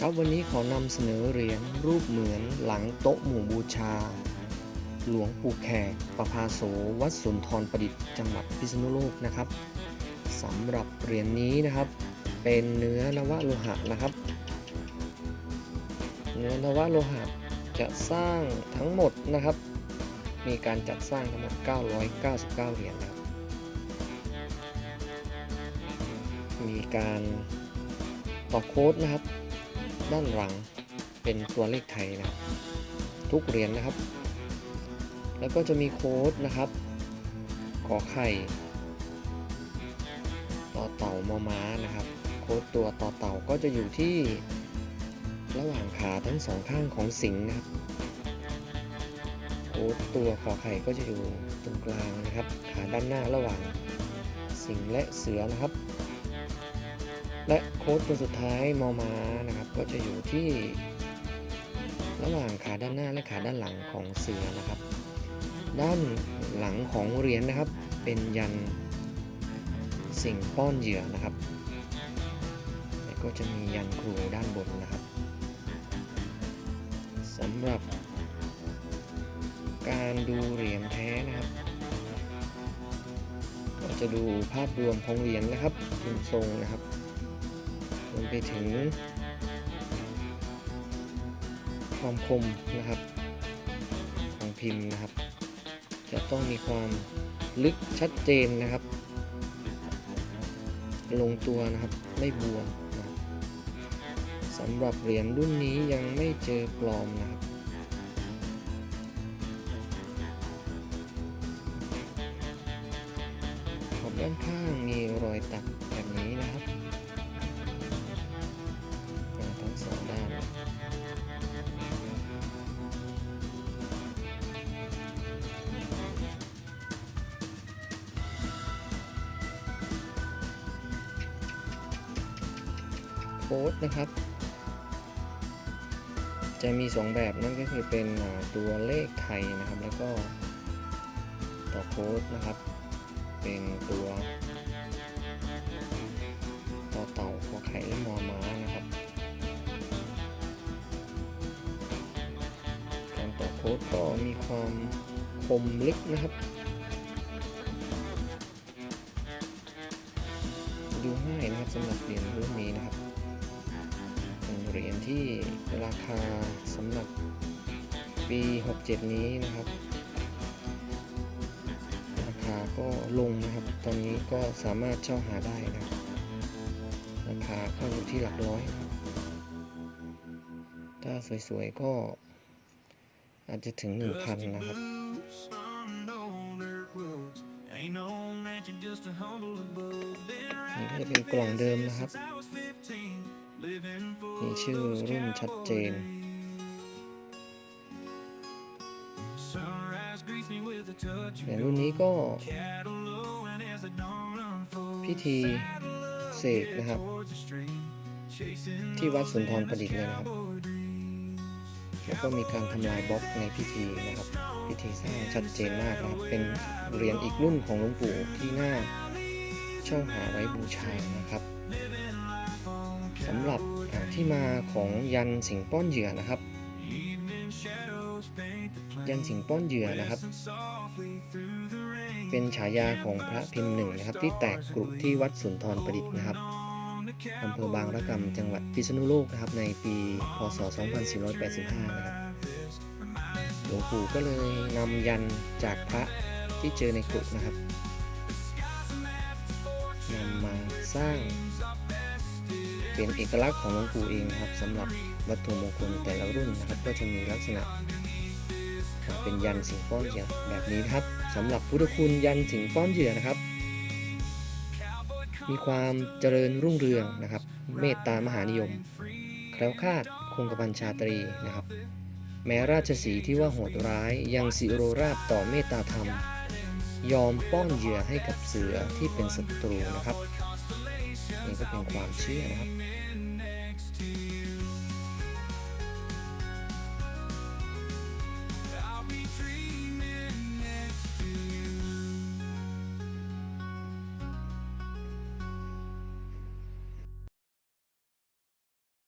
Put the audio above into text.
ครับวันนี้ขอนำเสนอเหรียญรูปเหมือนหลังโต๊ะหมู่บูชา หลวงปู่แขกประภาโสวัดสุนทรประดิษฐ์จังหวัดพิษณุโลกนะครับสำหรับเหรียญนี้นะครับ เป็นเนื้อนวโลหะนะครับ เนื้อนวโลหะจะสร้างทั้งหมดนะครับ มีการจัดสร้างทั้งหมด 999 เหรียญครับมีการต่อโค้ดนะครับ ด้านหลังเป็นตัวเลขไทยนะครับทุกเหรียญนะครับ แล้วก็จะมีโค้ดนะครับขอไข่ต่อเต่ามอม้านะครับ โค้ดตัวต่อเต่าก็จะอยู่ที่ระหว่างขาทั้งสองข้างของสิงนะครับโค้ดตัวขอไข่ก็จะอยู่ตรงกลางนะครับ ขาด้านหน้าระหว่างสิงและเสือนะครับ และโค้ดตัวสุดท้ายมอมานะครับก็จะอยู่ที่ ระหว่างขาด้านหน้าและขาด้านหลังของเสือนะครับ ด้านหลังของเหรียญนะครับ เป็นยันสิ่งป้อนเหยื่อนะครับและก็จะมียันครูด้านบนนะครับสำหรับ การดูเหรียญแท้นะครับก็จะดูภาพรวมของเหรียญนะครับรูปทรงนะครับ รวมไปถึง ความคมนะครับ ของพิมพ์นะครับ จะต้องมีความลึกชัดเจนนะครับ ลงตัวนะครับไม่บวมนะสำหรับเหรียญรุ่นนี้ยังไม่เจอปลอมนะครับขอบด้านข้างมีรอยตัดแบบนี้นะครับ โค้ดนะครับ จะมี 2 แบบนั่นก็คือเป็นตัวเลขไทยนะครับ แล้วก็ต่อโค้ดนะครับ เป็นตัวต่อเต่าขอไข่และมอม้านะครับ การต่อโค้ดก็มีความคมลึกนะครับดูง่ายนะครับสำหรับเรียญรุ่นนี้ ที่ราคาสำหรับปี 67 นี้นะครับ ราคาก็ลงนะครับ ตอนนี้ก็สามารถเช่าหาได้นะครับ ราคาก็อยู่ที่หลักร้อยนะครับถ้าสวยๆก็อาจจะถึง 1,000 นะครับ นี่ก็จะเป็นกล่องเดิมนะครับ มีชื่อรุ่นชัดเจน แต่รุ่นนี้ก็ พิธีเสกนะครับ ที่วัดสุนทรประดิษฐ์เลยนะครับแล้วก็มีการทำลายบล็อกในพิธีนะครับ พิธีสร้างชัดเจนมากนะครับ เป็นเหรียญอีกรุ่นของหลวงปู่ที่น่าเช่าหาไว้บูชานะครับ สำหรับที่มาของยันสิงป้อนเหยื่อนะครับ ยันสิงป้อนเหยื่อนะครับ เป็นฉายาของพระพิมพ์หนึ่งนะครับ ที่แตกกรุที่วัดสุนทรประดิษฐ์นะครับอำเภอบางระกำจังหวัดพิษณุโลกนะครับ ในปีพศ 2485 นะครับหลวงปู่ก็เลยนำยันจากพระที่เจอในกรุนะครับนำมาสร้าง เป็นเอกลักษณ์ของหลวงปู่เองนะครับสำหรับวัตถุมงคลแต่ละรุ่นนะครับ ก็จะมีลักษณะเป็นยันสิงป้อนเหยื่อแบบนี้นะครับสำหรับพุทธคุณยันสิงป้อนเหยื่อนะครับ มีความเจริญรุ่งเรืองนะครับ เมตตามหานิยม แคล้วคลาดคงกระพันชาตรีนะครับ แม้ราชสีที่ว่าโหดร้ายยังสิโรราบต่อเมตตาธรรม ยอมป้อนเหยื่อให้กับเสือที่เป็นศัตรูนะครับ นี่ก็เป็นความเชื่อนะครับ